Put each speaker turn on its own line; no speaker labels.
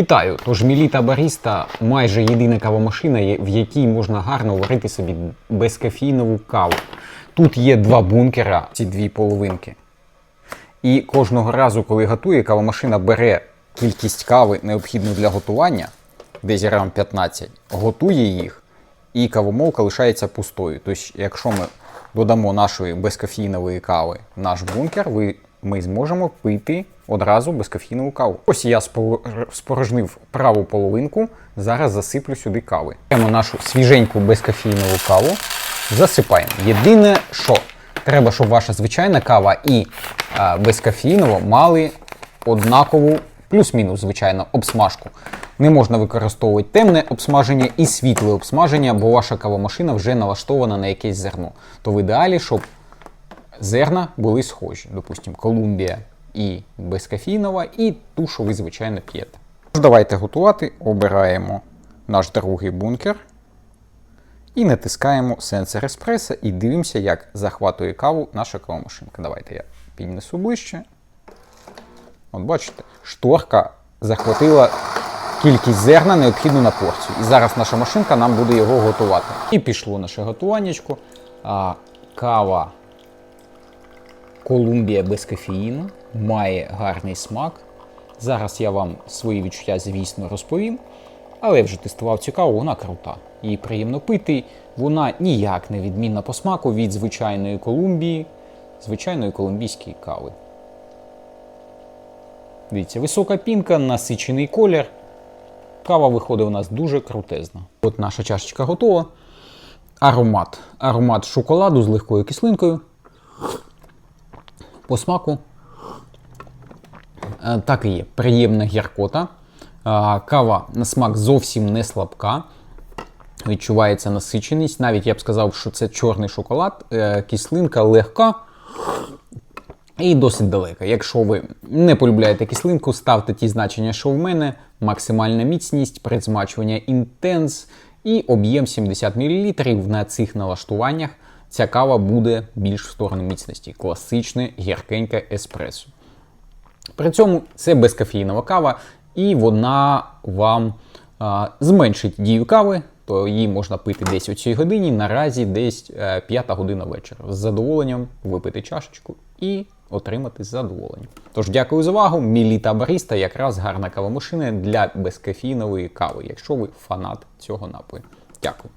Вітаю! Тож Міліта Баріста майже єдина кавомашина, в якій можна гарно варити собі безкофійнову каву. Тут є два бункера, ці дві половинки. І кожного разу, коли готує, кавомашина бере кількість кави, необхідну для готування, десь грам 15, готує їх, і кавомолка лишається пустою. Тобто, якщо ми додамо нашої безкофійнової кави наш бункер, ви, ми зможемо пити одразу безкофійнову каву. Ось я спорожнив праву половинку, зараз засиплю сюди кави. Беремо нашу свіженьку безкофійнову каву, засипаємо. Єдине, що треба, щоб ваша звичайна кава і а, безкофеїнова мали однакову, плюс-мінус, звичайно, обсмажку. Не можна використовувати темне обсмаження і світле обсмаження, бо ваша кавомашина вже налаштована на якесь зерно. То в ідеалі, щоб зерна були схожі. Допустимо, Колумбія і безкофійнова, і ту, що ви звичайно п'єте. Тож Давайте готувати. Обираємо наш другий бункер. І натискаємо сенсор еспресо і дивимося, як захватує каву наша кавомашинка. Давайте я піднесу ближче. От бачите, шторка захватила кількість зерна, необхідну на порцію. І зараз наша машинка нам буде його готувати. І пішло наше готуваннячко. Кава Колумбія без кофеїну, має гарний смак. Зараз я вам свої відчуття, звісно, розповім. Але я вже тестував цю каву, вона крута. Її приємно пити. Вона ніяк не відмінна по смаку від звичайної Колумбії, звичайної колумбійської кави. Дивіться, висока пінка, насичений колір. Кава виходить у нас дуже крутезна. От наша чашечка готова. Аромат. Аромат шоколаду з легкою кислинкою. По смаку е, так і є. Приємна гіркота. Кава на смак зовсім не слабка. Відчувається насиченість. Навіть я б сказав, що це чорний шоколад, Е, кислинка легка і досить далека. Якщо ви не полюбляєте кислинку, ставте ті значення, що в мене: максимальна міцність, предзмачування інтенс і об'єм 70 мл. На цих налаштуваннях ця кава буде більш в сторону міцності. Класичне гіркеньке еспресо. При цьому це безкофеїнова кава, і вона вам а, зменшить дію кави, то її можна пити десь о цій годині, наразі десь е, п'ята година вечора. З задоволенням випити чашечку і отримати задоволення. Тож дякую за увагу. Міліта Баріста якраз гарна кавомашина для безкофеїнової кави, якщо ви фанат цього напою. Дякую.